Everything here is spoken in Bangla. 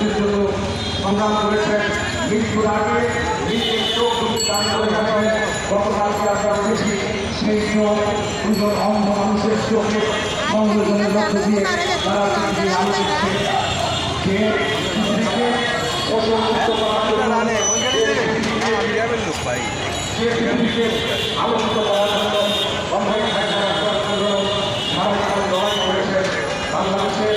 জন্য সংগ্রাম করেছেন মৃত্যুর আগে গতকালকে আমরা দেখেছি সেই দুজন অন্ধ মানুষের চোখে সংযোজনের লক্ষ্য দিয়ে তারা পৃথিবীর আলো দিচ্ছে। যে পৃথিবীকে অসন্তুষ্ট করার জন্য যে পৃথিবীকে আলোকিত করার জন্য অন্যায় করার জন্য সারাক্ষণ লড়াই করেছেন বাংলাদেশের